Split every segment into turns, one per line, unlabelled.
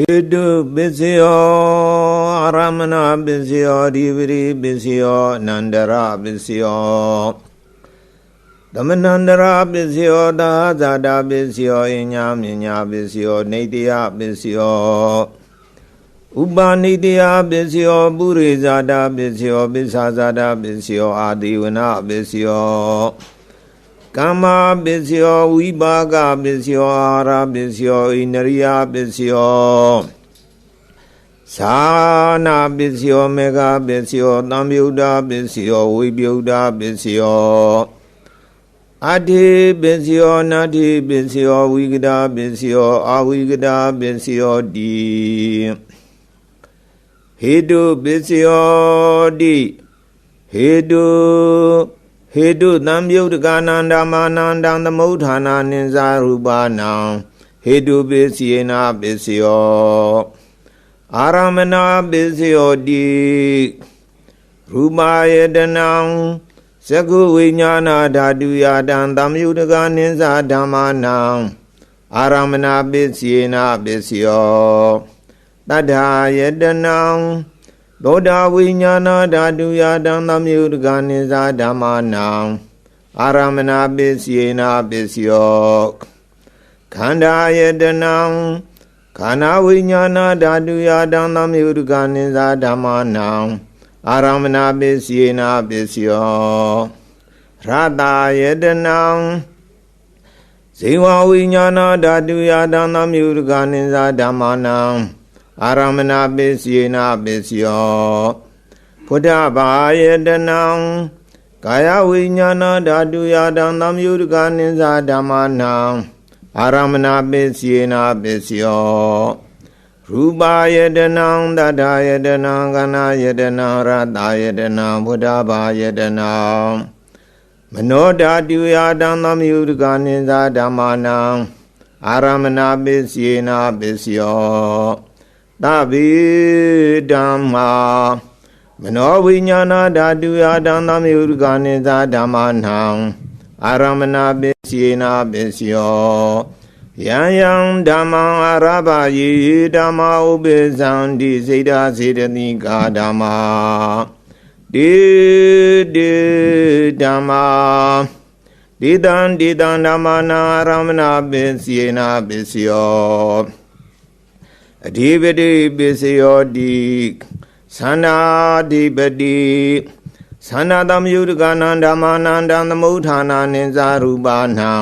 ဟေတုပစ္စယောအာရမဏပစ္စယောဒီပရိပစ္စယောအနန္တရပစ္စယောသမဏန္တရပစ္စယောသာဇာတာပစ္စယောအညာမြညာပစ္စယောနေတယပစ္စယောဥပါနိတယပစ္စယောပုရိဇာတာပစ္စယောပစ္ဆာဇာတာပစ္စယောအာတိဝနပစ္စယော ကမ္မာပစ္စယောဝိပါကပစ္စယောအာရပစ္စယောဣန္ဒရိယပစ္စယောသာနာပစ္စယောမေဃပစ္စယောသံယုဒ္ဓပစ္စယောဝိပယုဒ္ဓပစ္စယောအတ္ถิပစ္စယောနတ္ถิပစ္စယောဝိကဒပစ္စယောအာဝိကဒပစ္စယောတိဟေတုပစ္စယောတိဟေတု ဟေတုသံယုတ်တကနန္ဒမာနန္တံသမုဋ္ဌာနာနိဇာရူပနံဟေတုပစ္စယေနပစ္စယောအာရမဏပစ္စယောတိရူပယတနံသကုဝိညာဏဓာတုယတံသမယုတကနိဇာဓမ္မာနံအာရမဏပစ္စယေနပစ္စယောတတ္ထာယတနံ သောတာဝိညာဏဓာတုယတံသမယုတကနိဇာဓမ္မာနံအာရမဏပစ္စယေနပစ္စယောခန္ဓာယတနံခန္ဓာဝိညာဏဓာတုယတံသမယုတကနိဇာဓမ္မာနံအာရမဏပစ္စယေနပစ္စယောရတယတနံဇေဝဝိညာဏဓာတုယတံသမယုတကနိဇာဓမ္မာနံ အာရမဏပစ္စယေနပစ္စယောဘုဒ္ဓဘာယတနံကာယဝိညာဏဓာတုယတံသမယုတကနိဇာဓမ္မာနံအာရမဏပစ္စယေနပစ္စယောရူပယတနံတတ္ထာယတနံကနာယတနံရတယတနံဘုဒ္ဓဘာယတနံမနောဓာတုယတံသမယုတကနိဇာဓမ္မာနံအာရမဏပစ္စယေနပစ္စယော သဗ္ဗေဓမ္မာမနောဝိညာဏဓာတုယတံသမယုတကနိဇာဓမ္မာနံအာရမဏပစ္စယေနပစ္စယောယံယံဓမ္မံအာရဘယေဓမ္မာဥပိသံတိစေတစေတတိကာဓမ္မာတေတေဓမ္မာဒေတံဒေတံဓမ္မနာအာရမဏပစ္စယေနပစ္စယော အဓိပတိပစ္စယောတိသန္နာဓိပတိသန္နာသမယုတကနံဓမ္မနန္တံသမုဋ္ဌာနာနိဇာရူပနံ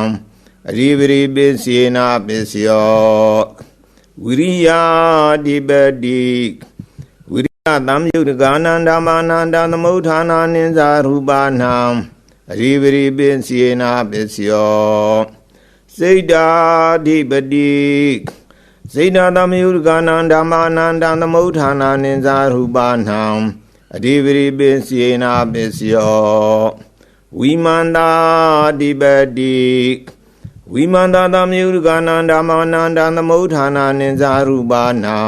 အရိပရိပစ္စယေနပစ္စယောဝိရိယဓိပတိဝိရိယသမယုတကနံဓမ္မနန္တံသမုဋ္ဌာနာနိဇာရူပနံအရိပရိပစ္စယေနပစ္စယောစိတ်တာဓိပတိ စေနာသမယုတကနံဓမ္မာနန္တံသမုဋ္ဌာနာနိဇာရူပနံအဓိပရိပစ္စယေနာပစ္စယောဝိမန္တာဓိပတိဝိမန္တာသမယုတကနံဓမ္မာနန္တံသမုဋ္ဌာနာနိဇာရူပနံ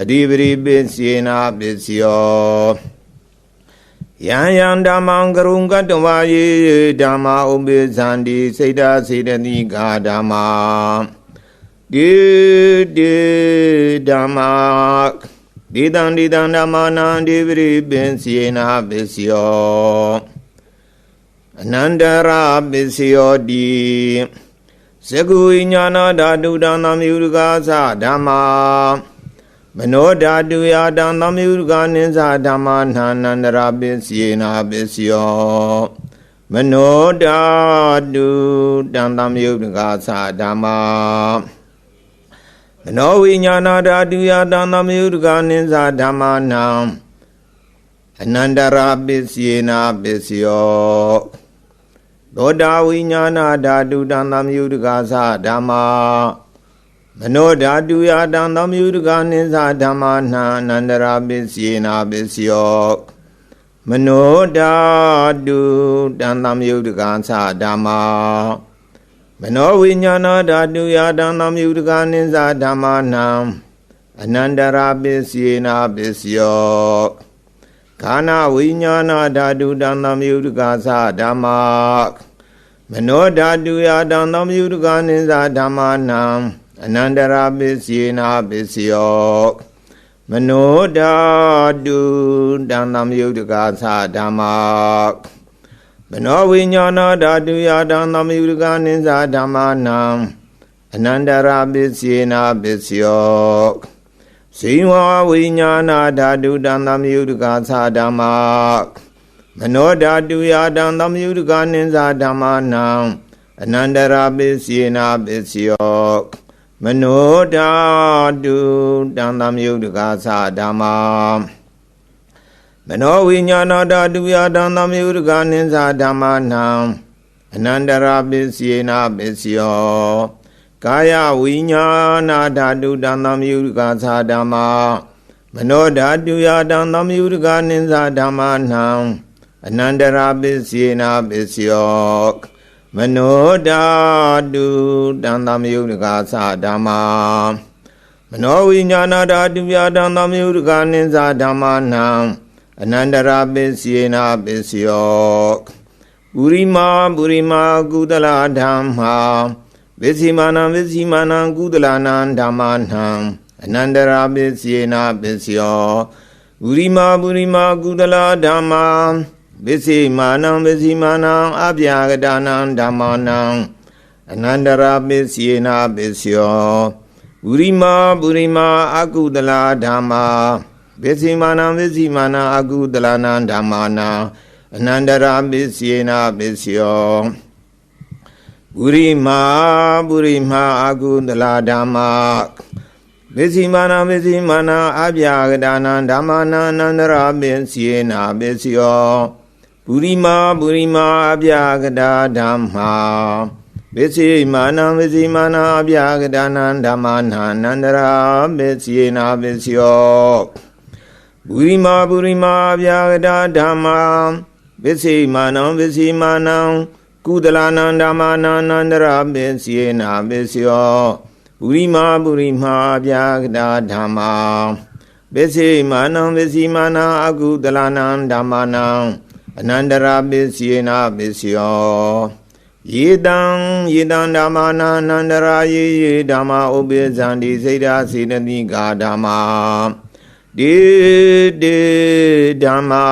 အဓိပရိပစ္စယေနာပစ္စယောယံယံဓမ္မံကရုံကတ္တဝါယေဓမ္မာဥပိသန္တိစေတစေတတိကာဓမ္မာ တိတိဓမ္မာဒီတံဒီတံဓမ္မာနံဒီပရိပင်စီနာပစ္စယောအနန္တရာပစ္စယောတိသကုဝိညာဏဓာတုတံသမယုရကာသဓမ္မာမနောဓာတုယတံသမယုရကာနိသဓမ္မာနာနန္တရာပစ္စယေနာပစ္စယောမနောဓာတုတံသမယုရကာသဓမ္မာ မနောဝိညာဏဓာတုယတံသမယုတကနိသဓမ္မာနံအနန္တရာပစ္စယေနာပစ္စယောသောတာဝိညာဏဓာတုတံသမယုတကသဓမ္မာမနောဓာတုယတံသမယုတကနိသဓမ္မာနံအနန္တရာပစ္စယေနာပစ္စယောမနောဓာတုတံသမယုတကသဓမ္မာ မနောဝိညာဏဓာတုယတံသမယုတကနိစ္စဓမ္မာနံအနန္တရာပစ္စယေနာပစ္စယောခန္ဓာဝိညာဏဓာတုတံသမယုတကသဓမ္မာမနောဓာတုယတံသမယုတကနိစ္စဓမ္မာနံအနန္တရာပစ္စယေနာပစ္စယောမနောဓာတုတံသမယုတ်တကာသဓမ္မာ မနောဝိညာဏဓာတုယတံသမယုတ်တကာနိစ္စဓမ္မာနံအနန္တရာပစ္စယေနာပစ္စယောဇိဝဝိညာဏဓာတုတံသမယုတ်တကာသဓမ္မာမနောဓာတုယတံသမယုတ်တကာနိစ္စဓမ္မာနံအနန္တရာပစ္စယေနာပစ္စယောမနောဓာတုတံသမယုတ်တကာသဓမ္မာ မနောဝိညာဏဓာတုယတံသမယုတ်တကာနိစ္စဓမ္မာနံအနန္တရာပစ္စယေနာပစ္စယောကာယဝိညာဏဓာတုတံသမယုတ်တကာသဓမ္မာမနောဓာတုယတံသမယုတ်တကာနိစ္စဓမ္မာနံအနန္တရာပစ္စယေနာပစ္စယောမနောဓာတုတံသမယုတ်တကာသဓမ္မာမနောဝိညာဏဓာတုယတံသမယုတ်တကာနိစ္စဓမ္မာနံ အနန္တရာပစ္စယေနာပစ္စယောပုရိမာပုရိမာကုသလဓမ္မာဝိစီမာနံဝိစီမာနံကုသလနံဓမ္မာနံအနန္တရာပစ္စယေနာပစ္စယောပုရိမာပုရိမာကုသလဓမ္မာဝိစီမာနံဝိစီမာနံအပြာကတာနံဓမ္မာနံအနန္တရာပစ္စယေနာပစ္စယောပုရိမာပုရိမာအကုသလဓမ္မာ ဝိစီမာနံဝိစီမာနံအကုသလနံဓမ္မာနံအနန္တရာပစ္စယေနာပစ္စယောပုရိမာပုရိမာအကုသလဓမ္မာဝိစီမာနဝိစီမာနအပြာကတာနံဓမ္မာနံအနန္တရာပစ္စယေနာပစ္စယောပုရိမာပုရိမာအပြာကတာဓမ္မာဝိစီမာနဝိစီမာနအပြာကတာနံဓမ္မာနံအနန္တရာပစ္စယေနာပစ္စယော ပုရိမာပုရိမာအပြာကတာဓမ္မာဝိစီမာနဝိစီမာနကုသလနံဓမ္မာနံအနန္တရာပစ္စယေနာပစ္စယောပုရိမာပုရိမာအပြာကတာဓမ္မာပစ္စေမာနံပစ္စီမာနံအကုသလနံဓမ္မာနံအနန္တရာပစ္စယေနာပစ္စယောယေတံယေတံဓမ္မာနံအနန္တရာယေယေဓမ္မာဥပိဇံတိစေတစေတတိကာဓမ္မာ ဒေဒေဓမ္မာ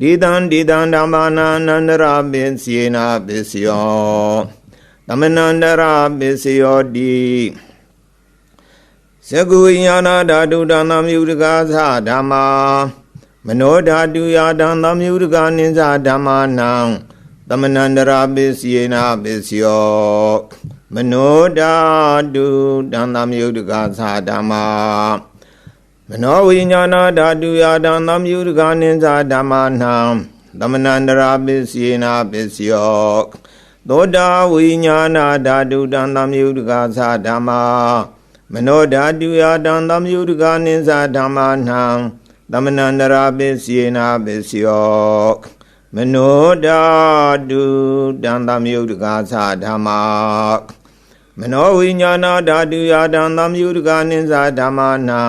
ဒေတံဒေတံဓမ္မာနံအနန္တရာပစ္စယေနာပစ္စယောသမဏန္တရာပစ္စယောတိသကုဝိညာဏဓာတုတံသမယုတကာသဓမ္မာမနောဓာတုယတံသမယုတကာနိစ္စဓမ္မာနံသမဏန္တရာပစ္စယေနာပစ္စယောမနောဓာတုတံသမယုတကာသဓမ္မာ မနောဝိညာဏဓာတုယတံသမယုတကာနိစ္စဓမ္မာနံသမဏန္တရာပစ္စယေနာပစ္စယောသောတာဝိညာဏဓာတုတံသမယုတကာသဓမ္မာမနောဓာတုယတံသမယုတကာနိစ္စဓမ္မာနံသမဏန္တရာပစ္စယေနာပစ္စယောမနောဓာတုတံသမယုတကာသဓမ္မာမနောဝိညာဏဓာတုယတံသမယုတကာနိစ္စဓမ္မာနံ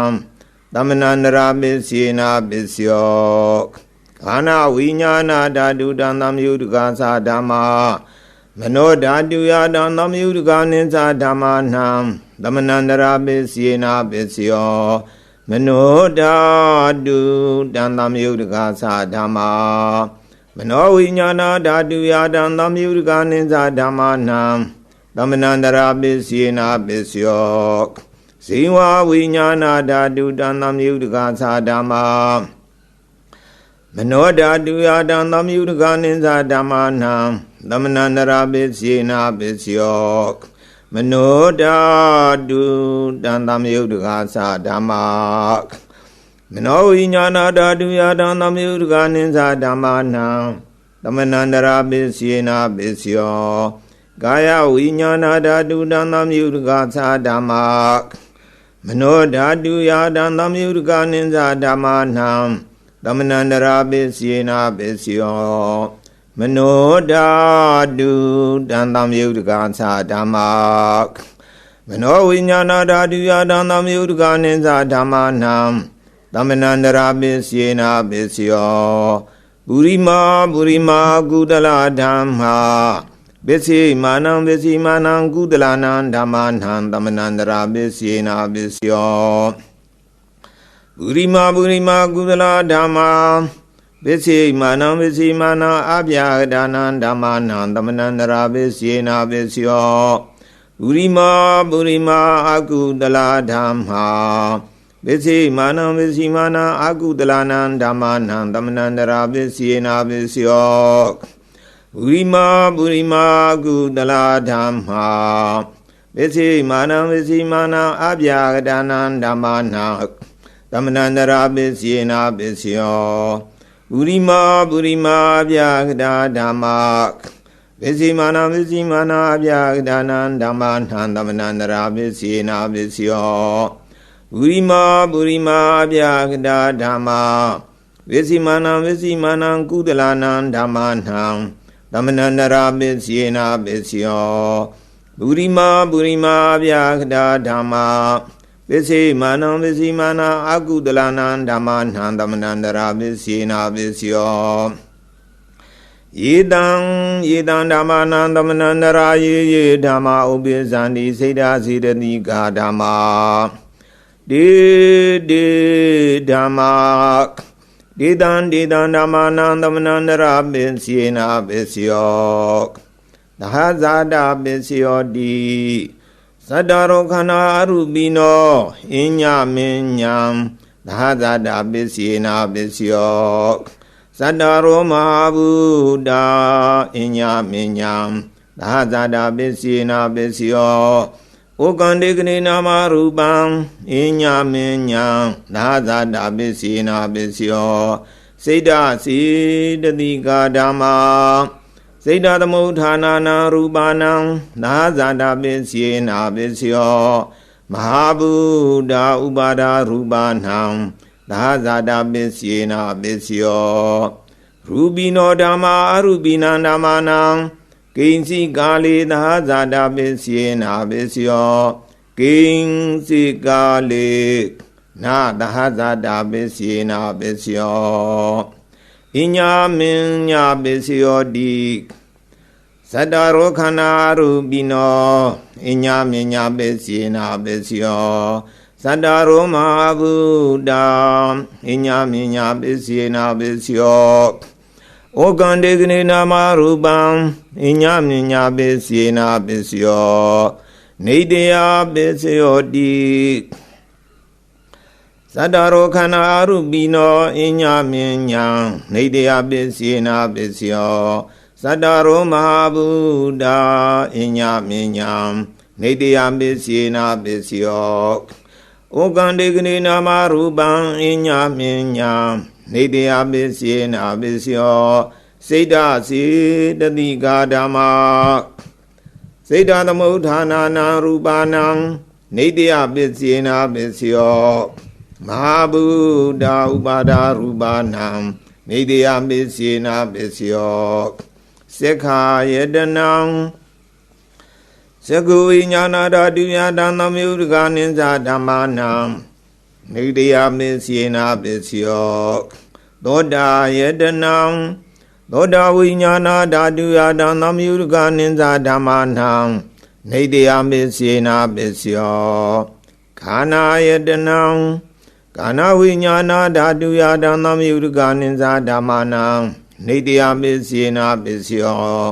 သမဏန္တရာပစ္စယေနာပစ္စယောခန္ဓာဝိညာဏဓာတုတံသမယုတကာသဓမ္မာမနောဓာတုယတံသမယုတကာနိစ္စဓမ္မာနံသမဏန္တရာပစ္စယေနာပစ္စယောမနောဓာတုတံသမယုတကာသဓမ္မာမနောဝိညာဏဓာတုယတံသမယုတကာနိစ္စဓမ္မာနံသမဏန္တရာပစ္စယေနာပစ္စယော ဇိဝဝိညာဏဓာတုတံသမယုတကာသဓမ္မာမနောဓာတုယတံသမယုတကာနိစ္စဓမ္မာနံသမဏန္တရာပစ္စေနာပစ္စယောမနောဓာတုတံသမယုတ်တကာသဓမ္မာမနောဝိညာဏဓာတုယတံသမယုတ်တကာနိသဓမ္မာနံသမဏန္တရာပစ္စေနာပစ္စယောကာယဝိညာဏဓာတုတံသမယုတ်တကာသဓမ္မာ မနောဓာတုယတံသမယုတ်တကာနိသဓမ္မာနံသမဏန္တရာပစ္စေနာပစ္စယောမနောဓာတုတံတံယုတ်တကာသဓမ္မာမနောဝိညာဏဓာတုယတံတံယုတ်တကာနိသဓမ္မာနံသမဏန္တရာပစ္စေနာပစ္စယောပုရိမာပုရိမာကုသလဓမ္မာဝ ပစ္စေမာနံပစ္စီမာနံကုသလနံဓမ္မနံသမနန္တရာပစ္စေနာပစ္စယောပုရိမာပုရိမာကုသလဓမ္မာပစ္စေမာနံပစ္စီမာနံအပြာဒါနံဓမ္မနံသမနန္တရာပစ္စေနာပစ္စယောပုရိမာပုရိမာအကုသလဓမ္မာပစ္စေမာနံပစ္စီမာနံအကုသလနံဓမ္မနံသမနန္တရာပစ္စေနာပစ္စယော ပုရိမာပုရိမာကုသလဓမ္မာပစ္စေမာနံပစ္စီမာနံအပြာဒါနံဓမ္မနံသမဏန္တရာပစ္စယေနာပစ္စယောပုရိမာပုရိမာပြာကတာဓမ္မာပစ္စည်းမာနာပစ္စည်းမာနာပြာကတာနံဓမ္မာနံသမဏန္တရာပစ္စယေနာပစ္စယောပုရိမာပုရိမာပြာကတာဓမ္မာပစ္စည်းမာနာပစ္စည်းမာနံကုသလနံဓမ္မာနံ သမဏန္တရာပစ္စယေနာပစ္စယောပုရိမာပုရိမာပြာကတာဓမ္မာပစ္စေမာနံပစ္စီမာနာအာကုတလနာဓမ္မနံသမဏန္တရာပစ္စေနာပစ္စယောယေတံယေတံဓမ္မနံသမဏန္တရာယေယေဓမ္မဥပိသန္တိစေတစေတတိကာဓမ္မာဒေဒေဓမ္မာ ဒေတံဒေတံဓမ္မနံသမဏန္တရာပစ္စေနာပစ္စယောသဟဇာတာပစ္စယောတိသတ္တရောခန္ဓာအရုပိနောအညမင်းညာသာဇာတာပစ္စယေနာပစ္စယောသတ္တရောမဟာဗုဒ္ဓအညမင်းညာသာဇာတာပစ္စယေနာပစ္စယော ဩကန္တေကနေနာမရူပံအညမင်းညာသာဇာတာပစ္စယေနာပစ္စယောစိတ်တစီတတိကာဓမ္မာစေတသမုဋ္ဌာနာနာရူပါဏံနာဇာတာပစ္စယေနာပစ္စယောမဟာဗုဒ္ဓဥပါဒရူပါဏံနာဇာတာပစ္စယေနာပစ္စယောရူပိနောဓမ္မာအရူပိနံဓမ္မာနံ ကိဉ္စီကာလေနာဇာတာပစ္စယေနာပစ္စယောကိဉ္စီကာလေနာသဟဇာတာပစ္စယေနာပစ္စယောအညာမင်းညာပစ္စယောတိသတ္တရောခန္ဓာရူပိနောအညာမင်းညာပစ္စယေနာပစ္စယောသတ္တရောမဟာဗုဒ္ဓအညာမင်းညာပစ္စယေနာပစ္စယော ဩကန္တေကနေနာမရူပံအညာမင်းညာပစ္စယေနာပစ္စယောနေတယပစ္စယောတိသတ္တရောခန္ဓာအရုပိနောအညမင်းညာနေတယပစ္စေနာပစ္စယောသတ္တရောမဟာဗုဒ္ဓအညမင်းညာနေတယပစ္စေနာပစ္စယောဩကန္တေကနေနာမရူပံအညမင်းညာ နေတယပစ္စေနာပစ္စယောစိတ်တစေတတိကာဓမ္မာစိတ်တသမုဋ္ဌာနာနာရူပါဏံနေတယပစ္စေနာပစ္စယောမဟာဗုဒ္ဓဥပါဒရူပနာနေတယပစ္စေနာပစ္စယောသက္ခာယတနံသကုဝိညာဏဓာတုယတံသမယုဒကနိစ္စဓမ္မာနံ နေတယပစ္စေနာပစ္စယောသောတာယတနံသောတာဝိညာဏဓာတုယတံသမယုဒကနိစ္စဓမ္မာနံနေတယပစ္စေနာပစ္စယောခန္ဓာယတနံကာနဝိညာဏဓာတုယတံသမယုဒကနိစ္စဓမ္မာနံနေတယပစ္စေနာပစ္စယော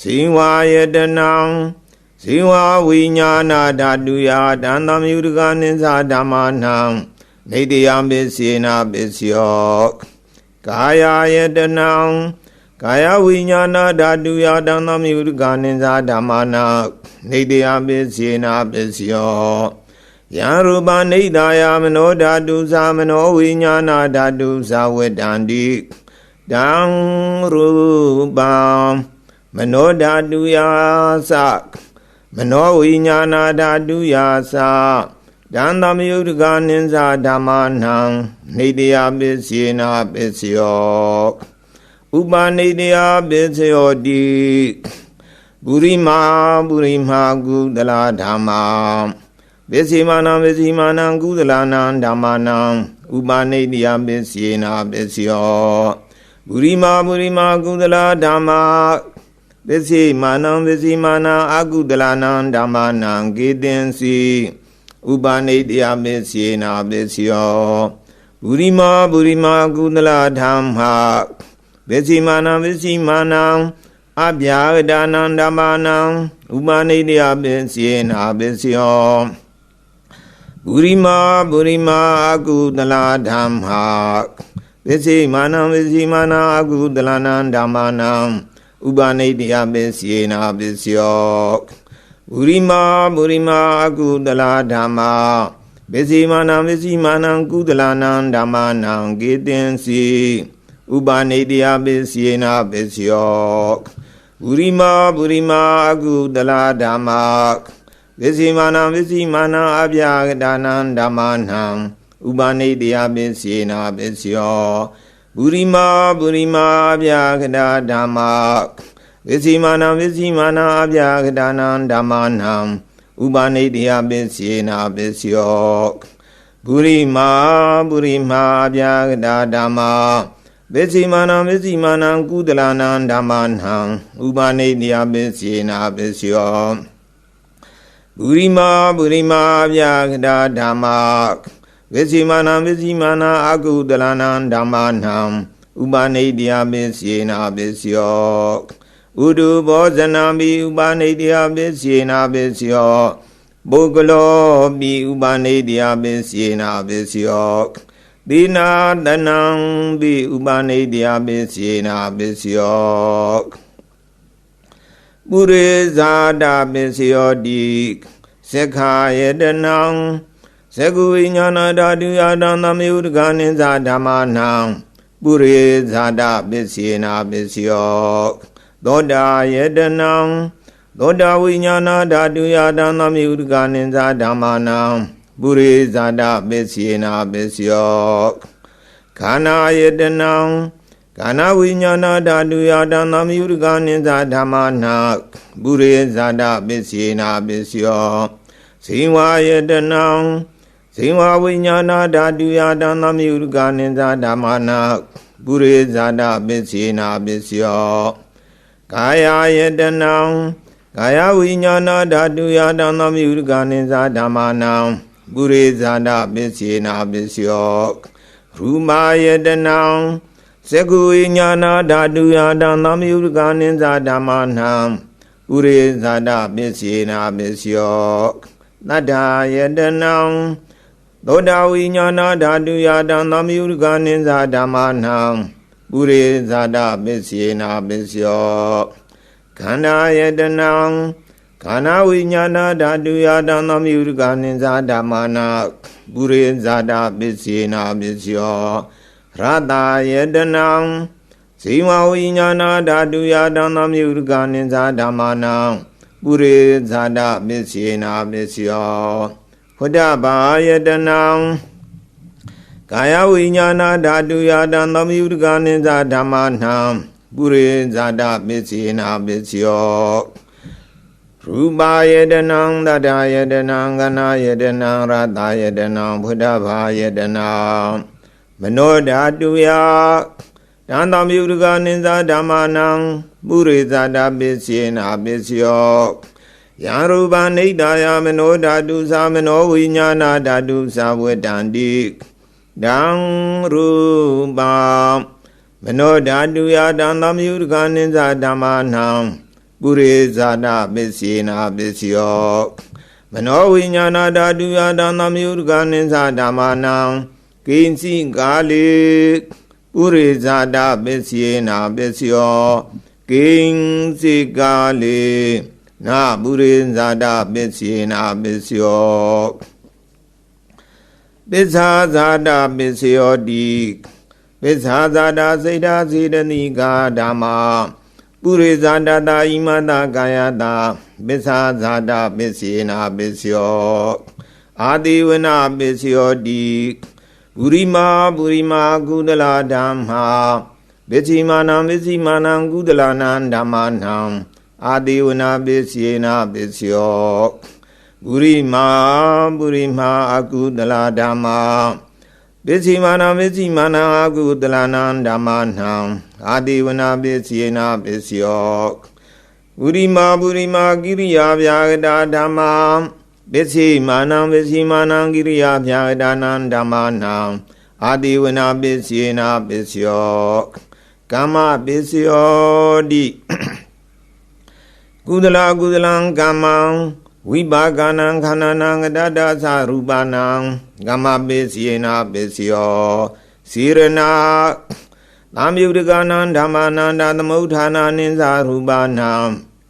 ဇိဝါယတနံ ဇိဝဝိညာဏဓာတုယတံသမယုဒကနိစ္စဓမ္မာနံနေတယပစ္စေနာပစ္စယောကာယယတနံကာယဝိညာဏဓာတုယတံသမယုဒကနိစ္စဓမ္မာနံနေတယပစ္စေနာပစ္စယောယံရူပနိဒာယမနောဓာတုသမနောဝိညာဏဓာတုသဝတ္တန္တိတံရူပံမနောဓာတုယာသ မနောဝိညာဏဓာတုယာသဒံသမယုဒကနိစ္စဓမ္မာနံနေတယပစ္စေနာပစ္စယောဥပနေတယပစ္စယောတိပုရိမာပုရိမာကုသလဓမ္မာပစ္စေမာနံပစ္စေမာနံကုသလနံဓမ္မာနံဥပနိတယပစ္စေနာပစ္စယောပုရိမာပုရိမာကုသလဓမ္မာ ပစ္စိမာနံပစ္စည်းမာနံအာကုတလနံဓမ္မနံကေတင်စီဥပနိတယပစ္စေနာပစ္စယောဘူရိမာဘူရိမာကုသလဓမ္မာပစ္စိမာနံပစ္စည်းမာနံအဗျာဂဒါနံဓမ္မနံဥပနိတယပစ္စေနာပစ္စယောဘူရိမာဘူရိမာအကုသလဓမ္မာပစ္စိမာနံပစ္စည်းမာနံအကုသလနံဓမ္မနံ ဥပနိတယပစ္စေနာပစ္စယောဘူရိမာဘူရိမာအကုသလဓမ္မာပစ္စေမာနံပစ္စိမာနံကုသလနံဓမ္မနံကေတင်စီဥပနိတယပစ္စေနာပစ္စယောဘူရိမာဘူရိမာအကုသလဓမ္မာပစ္စေမာနံပစ္စိမာနံအပြာကဒါနံဓမ္မနံဥပနိတယပစ္စေနာပစ္စယော ပုရိမာပုရိမာအပြာကတာဓမ္မာဝိစီမာနံဝိစီမာနံအပြာကတာနံဓမ္မာနံဥပနိတယပစ္စေနာပစ္စယောပုရိမာပုရိမာအပြာကတာဓမ္မာဝိစီမာနံဝိစီမာနံကုသလနံဓမ္မာနံဥပနိတယပစ္စေနာပစ္စယောပုရိမာပုရိမာအပြာကတာဓမ္မာ ဝိစီမာနံဝိစီမာနာအကုတလနံဓမ္မာနံဥပနိတယပစ္စေနာပစ္စယောဥဒုဘောဇနာမိဥပနိတယပစ္စေနာပစ္စယောပုဂ္ဂလောမိဥပနိတယပစ္စေနာပစ္စယောသီနာတနံပိဥပနိတယပစ္စေနာပစ္စယောပုရိဇာတပစ္စယောတိသက္ခာယတနံ သကုဝိညာဏဓာတုယတံသမယုတကနိဇာဓမ္မနံပုရိဇာတပစ္စေနာပစ္စယောသောတာယတနံသောတာဝိညာဏဓာတုယတံသမယုတကနိဇာဓမ္မနံပုရိဇာတပစ္စေနာပစ္စယောခန္ဓာယတနံခန္ဓာဝိညာဏဓာတုယတံသမယုတကနိဇာဓမ္မနံပုရိဇာတပစ္စေနာပစ္စယောဇိဝယတနံ ဇိဝဝိညာဏဓာတုယတံသမယုကနိဇာဓမ္မနာပုရိဇာတပစ္စေနာပစ္စယောကာယယတနံကာယဝိညာဏဓာတုယတံသမယုကနိဇာဓမ္မနာပုရိဇာတပစ္စေနာပစ္စယောရူမာယတနံသကုဝိညာဏဓာတုယတံသမယုကနိဇာဓမ္မနာပုရိဇာတပစ္စေနာပစ္စယောတတ္ထာယတနံ သောတာဝိညာဏဓာတုယတံသမယုကနိဇာဓမ္မနံပုရိဇာတပစ္စေနာပစ္စယောခန္ဓာယတနံခန္ဓာဝိညာဏဓာတုယတံသမယုကနိဇာဓမ္မနာပုရိဇာတပစ္စေနာပစ္စယောရတယတနံဇိဝဝိညာဏဓာတုယတံသမယုကနိဇာဓမ္မနာပုရိဇာတပစ္စေနာပစ္စယောဖု ဒ္ဓဘာယတနံကာယဝိညာဏဓာတုယတံသမယုတကနိဇာဓမ္မနံပုရိဇာတပစ္စေနာပစ္စယောရူပယတနံတတယတနံကနာယတနံရတယတနံဖုဒ္ဓဘာယတနံမနောဓာတုယတံသမယုတကနိဇာဓမ္မနံပုရိဇာတပစ္စေနာပစ္စယော ယံရူပနိဒာယမနောဓာတုသာမနောဝိညာဏဓာတုသာဝတ္တန္တိဒံရူပမနောဓာတုယတံသမယုဒကနိဇာဓမ္မနံပုရိဇာနာပစ္စေနာပစ္စယောမနောဝိညာဏဓာတုယတံသမယုဒကနိဇာဓမ္မနံကိဉ္စီကာလေပုရိဇာတပစ္စေနာပစ္စယောကိဉ္စီကာလေ နာပုရိဇာတပစ္စေနာပစ္စယောပစ္ဆာဇာတပစ္စယောတိပစ္ဆာဇာတစေတာစေတနိကာဓမ္မာပုရိဇာတတာဣမတကာယတာပစ္ဆာဇာတပစ္စေနာပစ္စယောအာတိဝနာပစ္စယောတိပုရိမာပုရိမာကုသလာဓမ္မာပစ္စိမာနံပစ္စိမာနံကုသလာနံဓမ္မာနံ အာတိဝနာပစ္စယေနာပစ္စယောပုရိမာပုရိမာအကုတလာဓမ္မာပစ္စည်းမာနပစ္စည်းမာနအကုတလနံဓမ္မနံအာတိဝနာပစ္စယေနာပစ္စယောပုရိမာပုရိမာကိရိယာဗျာဂတာဓမ္မာပစ္စိမာနံပစ္စိမာနံကိရိယာဗျာဂတာနံဓမ္မာနံအာတိဝနာပစ္စေနာပစ္စယောကမ္မပစ္စယောတိ ကုသလကုသလံကမ္မံဝိပါကနံခန္ဓာနံကတတသရူပနံကမ္မပစ္စေနာပစ္စယောစေရနာသံယုတကနံဓမ္မာနန္တသမုဋ္ဌာနာနိသရူပနံ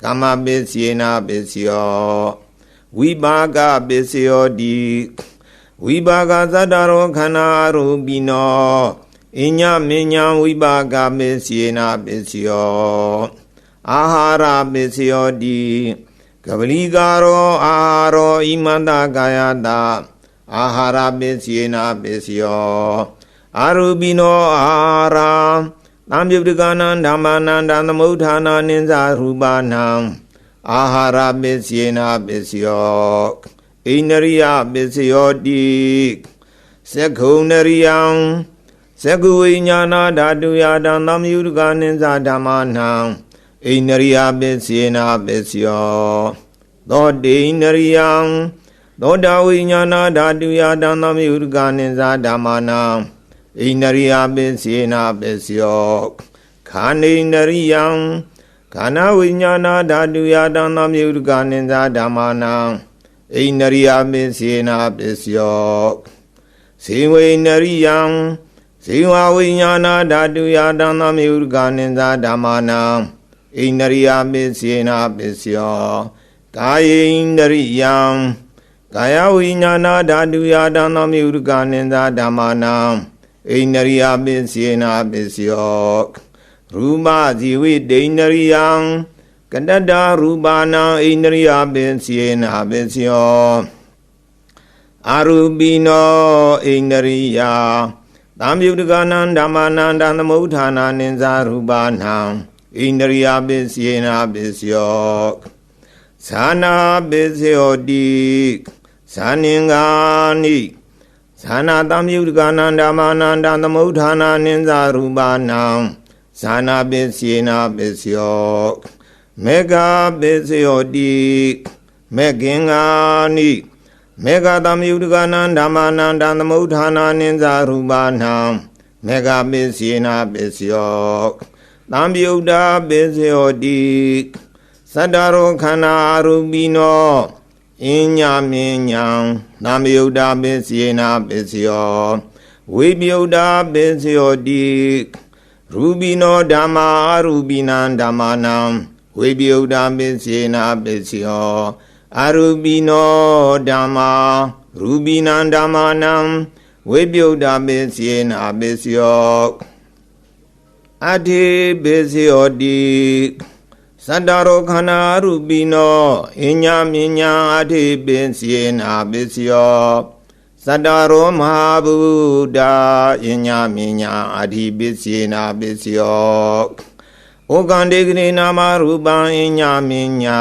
ကမ္မပစ္စေနာပစ္စယောဝိပါကပစ္စယောတိဝိပါကသတ္တရောခန္ဓာရူပိနောအညမဉ္ဇံဝိပါကပစ္စယေနာပစ္စယော အာဟာရပစ္စယောတိကပလီကာရောအာဟာရောဣမန္တကာယတာအာဟာရပစ္စယေနာပစ္စယောအာရူပိနောအာဟာရသံယုတကနံဓမ္မာနန္တသမုဋ္ဌာနာနိသရူပနံအာဟာရပစ္စယေနာပစ္စယောဣန္ဒရိယပစ္စယောတိသက္ခုဏရိယံသက္ကုဝိညာဏဓာတုယတံသမယုတကနိသဓမ္မာနံ ဣန္ဒရိယပစ္စေနာပစ္စယောသောတိဣန္ဒရိယံသောတာဝိညာဏဓာတုယတံသမယုတကနိသဓမ္မာနံဣန္ဒရိယပစ္စေနာပစ္စယောခန္ဓိန္ဒရိယံခန္ဓာဝိညာဏဓာတုယတံသမယုတကနိသဓမ္မာနံဣန္ဒရိယပစ္စေနာပစ္စယောဇေဝိန္ဒရိယံဇေဝဝိညာဏဓာတုယတံသမယုတကနိသဓမ္မာနံ ဣန္ဒရိယပစ္စေနာပစ္စယောကာယေဣန္ဒရိယံကာယဝိညာဏဓာတုယတံသမယုတကနိသဓမ္မာနံဣန္ဒရိယပစ္စေနာပစ္စယောရူပဇီဝိဒိန္ဒရိယံကတတရူပနာဣန္ဒရိယပင်စီနာပင်စီယောအာရူပိနောဣန္ဒရိယသံယုတကနံဓမ္မနန္တသမုဋ္ဌာနာနိဇာရူပနံ ဣန္ဒရိယပင်စီနာပင်စီယောသနာပင်စီယောတိသနင်္ဂာနိသနာတံယုတကနံဓမ္မနန္တသမုဋ္ဌာနာနိဇာရူပနံသနာပင်စီနာပင်စီယောမေဃပိစယောတိမေခင်္ဂာနိမေဃသမယုတကနံဓမ္မာနန္တံသမုဋ္ဌာနာနိဇာရူပနံမေဃပိစေနာပိစယော သံယုတ်တာပိစယောတိသတ္တရောခန္ဓာရူပိနောအင်းညာမြင်ညာသံယုတ်တာပိစေနာပိစယောဝိပယုတ်တာပိစယောတိရူပိနောဓမ္မာရူပိနံဓမ္မာနံဝိပယုတ်တာပစ္စေနာပစ္စယောအရူပိနောဓမ္မာရူပိနံဓမ္မာနံဝိပယုတ်တာပစ္စေနာပစ္စယော အထေပစ္စယောတိသတ္တရောခန္ဓာရူပိနောအညမြညာအထေပစ္စေနာပစ္စယောသတ္တရောမဟာဗုဒ္ဓအညမြညာအထိပစ္စေနာပစ္စယောဩကံဒေဂနေနာမရူပံအညမင်းညာ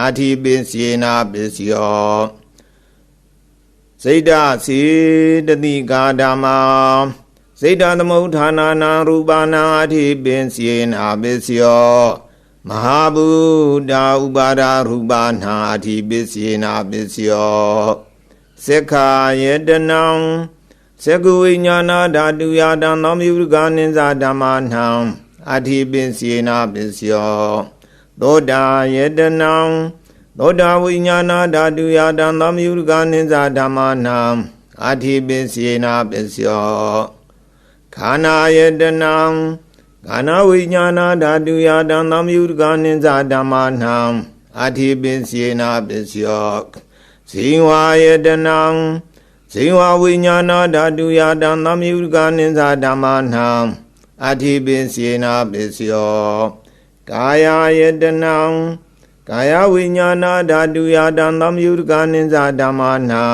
အာတိပစ္စေနာပစ္စယောစိတ်ဓာစေတတိကာဓမ္မာ စိတ်ဓာသမုဋ္ဌာနာနာရူပနာအာတိပစ္စေနာပစ္စယောမဟာဗုဒ္ဓဥပါဒရူပနာအာတိပစ္စေနာပစ္စယောသက္ခာယေတနံသက္ကဝိညာဏဓာတုယတံသောမြုကနိစ္စဓမ္မာနံအထိပင်စေနာပစ္စယောသောတာယတနံသောတာဝိညာဏဓာတုယတံသမယုကနိစ္စဓမ္မာနံအထိပင်စေနာပစ္စယော ခန္ဓာယတနံခန္ဓာဝိညာဏဓာတုယတံသမယုကနိစ္စဓမ္မာနံအထိပင်စေနာပစ္စယောဇိဝယတနံဇိဝဝိညာဏဓာတုယတံသမယုကနိစ္စဓမ္မာနံအထိပင်စေနာပစ္စယောကာယယတနံကာယဝိညာဏဓာတုယတံသမယုတကနိစ္စဓမ္မာနံ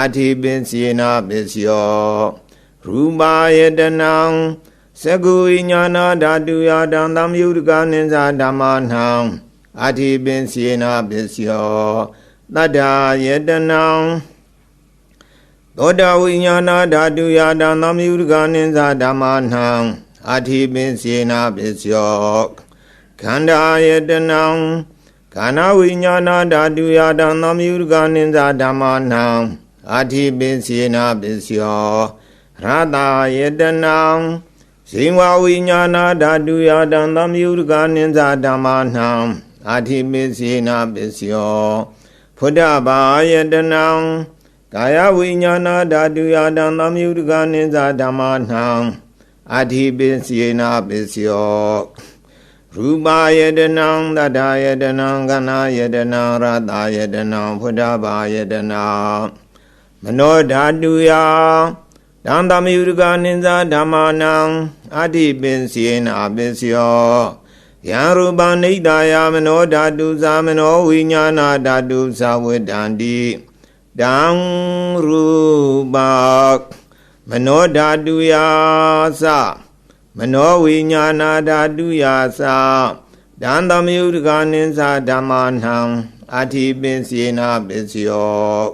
အထိပင်စေနာပစ္စယော ရူပယတနံသကုဝိညာဏဓာတုယတံသမယုတကနိစ္စဓမ္မာနံအထိပင်စေနာပစ္စယောတတ္ထာယတနံသောတာဝိညာဏဓာတုယတံသမယုတကနိစ္စဓမ္မာနံအာထိပင်စေနာပစ္စယောခန္ဓာယတနံခန္ဓာဝိညာဏဓာတုယတံသမယုကနိဇာဓမ္မနံအာတိပိစေနာပစ္စယော ရတယတနံဇိဝဝိညာဏဓာတုယတံသမယုကနိဇာဓမ္မနံအာတိပိစေနာပစ္စယောဖုဒ္ဓဘာယတနံကာယဝိညာဏဓာတုယတံသမယုကနိဇာဓမ္မနံအာတိပိစေနာပစ္စယောရူပယတနံတတယတနံကနာယတနံရတယတနံဖုဒ္ဓဘာယတနံမနောဓာတုယ တံသမယုကနိဇာဓမ္မာနံအဋ္ဌိပင်စီနာပစ္စယောယံရူပနိဒာယမနောဓာတုသာမနောဝိညာဏဓာတုသာဝေတံတိတံရူပမနောဓာတုယသမနောဝိညာဏဓာတုယာသဒံသမယုဒကနိသဓမ္မာနံအာတိပင်စေနာပစ္စယော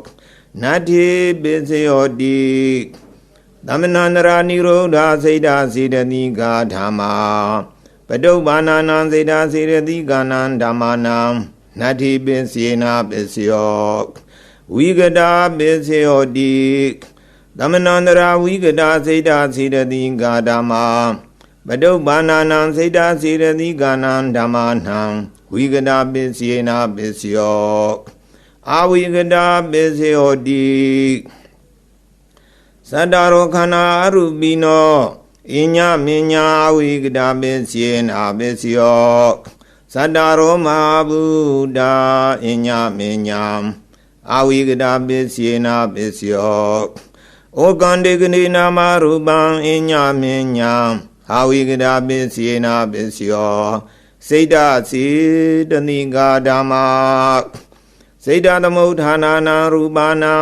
နတ္ထိပစ္စယောတိ သမဏန္တရာနိရောဓစေတစေတတိကာဓမ္မာပတုဘာနာနံစေတစေတတိကာနံဓမ္မာနံနတ္ထိပင်စေနာပစ္စယောဝိကတာပစ္စယောတိသမဏန္တရာဝိကတာစေတစေတတိကာဓမ္မာပတုဘာနာနံစိတ်တာစေရတိကာနံဓမ္မာနံဝိကတာပစ္စယေနာပစ္စယောအာဝိကတာပစ္စယောတိ သတ္တရောခန္ဓာအရူပိနောအညမညာဝိကတာပစ္စယေနာပစ္စယောသတ္တရောမဟာဗုဒ္ဓအညမညာအာဝိကတာပစ္စယေနာပစ္စယောဩကန္တေကနေနာမရူပံအညမညာအာဝိကရာပစ္စယေနာပစ္စယောစိတ်တစီတဏိကာဓမ္မာစိတ်တသမုဋ္ဌာနာနာရူပနာ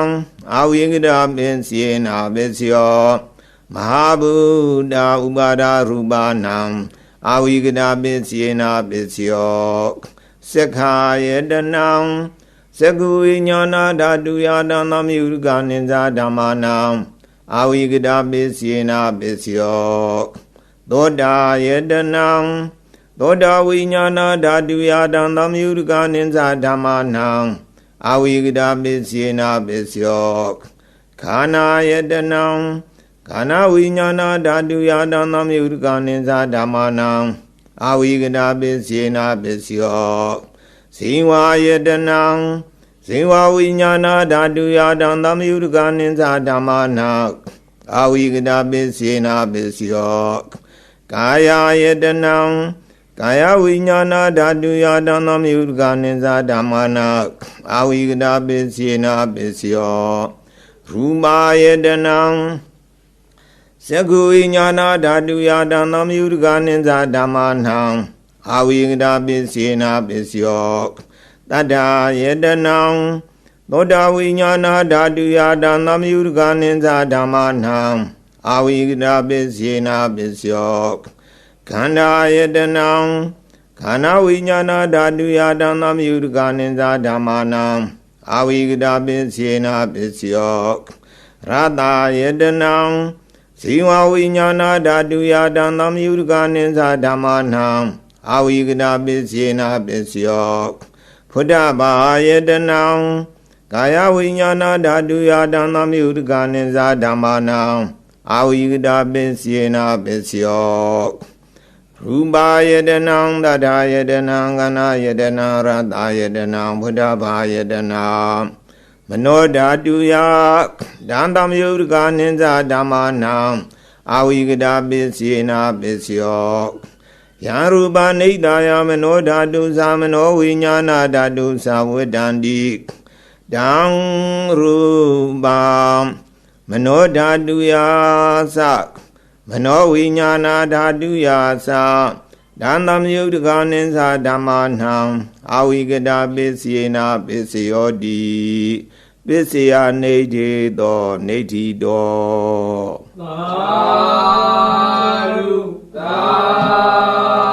အာဝိကရာပစ္စယေနာပစ္စယောမဟာဗုဒ္ဓဥပါဒရူပနာအာဝိကရာပစ္စယေနာပစ္စယောသက္ခာယတနံသကုဝိညာဏဓာတုယတံသမယုကနိဇာဓမ္မာနံအာဝိကရာပစ္စယေနာပစ္စယောသောတာယတနံသောတာဝိညာဏဓာတုယတံသမယုကနိသဓမ္မာနံ အဝိကတာပစ္စေနာပစ္စယောခာနာယတနံခန္ဓာဝိညာဏဓာတုယတံသမယုကနိသဓမ္မာနံအဝိကတာပစ္စေနာပစ္စယောဇိဝယတနံဇိဝဝိညာဏဓာတုယတံသမယုကနိသဓမ္မာနံအဝိကတာပစ္စေနာပစ္စယောကာယယတနံ ကာယဝိညာဏဓာတုယတံသောမြုကနိဇာဓမ္မနာအာဝိကတာပစ္စယေနာပစ္စယောရူမာယတနံသကုဝိညာဏဓာတုယတံသောမြုကနိဇာဓမ္မနာအာဝိကတာပစ္စယေနာပစ္စယောတတ္ထာယတနံသောတာဝိညာဏဓာတုယတံသောမြုကနိဇာဓမ္မနာအာဝိကနာပစ္စေနာပစ္စယော ခန္ဓာယတနံခန္ဓာဝိညာဏဓာတုယတံသမယုဒကနိဇာဓမ္မာနံအာဝိကနာပစ္စေနာပစ္စယောရတယတနံဇီဝဝိညာဏဓာတုယတံသမယုဒကနိဇာဓမ္မာနံအာဝိကနာပစ္စေနာပစ္စယောဖုဒ္ဓဘာယတနံကာယဝိညာဏဓာတုယတံသမယုဒကနိဇာဓမ္မာနံအာဝိကတာပစ္စယေနာပစ္စယော ရူပါယတနံတထာယတနံကနာယတနံရတယတနံဘုဒ္ဓဘာယတနံမနောဓာတုယဒံတမယုဒကနိဇာဓမ္မာနံအာဝိကတာပစ္စယေနာပစ္စယောယံရူပနိဒာယမနောဓာတုသာမနောဝိညာဏဓာတုသာဝတ္တန္တိဒံရူပံမနောဓာတုယာသ မနောဝိညာဏဓာတုယာသဒန္တမယုတ်တကနိသဓမ္မာနံအာဝိကတာပစ္စယေနာပစ္စယောတိပစ္စယနေတိသောနေတိတော
သာဓုသာ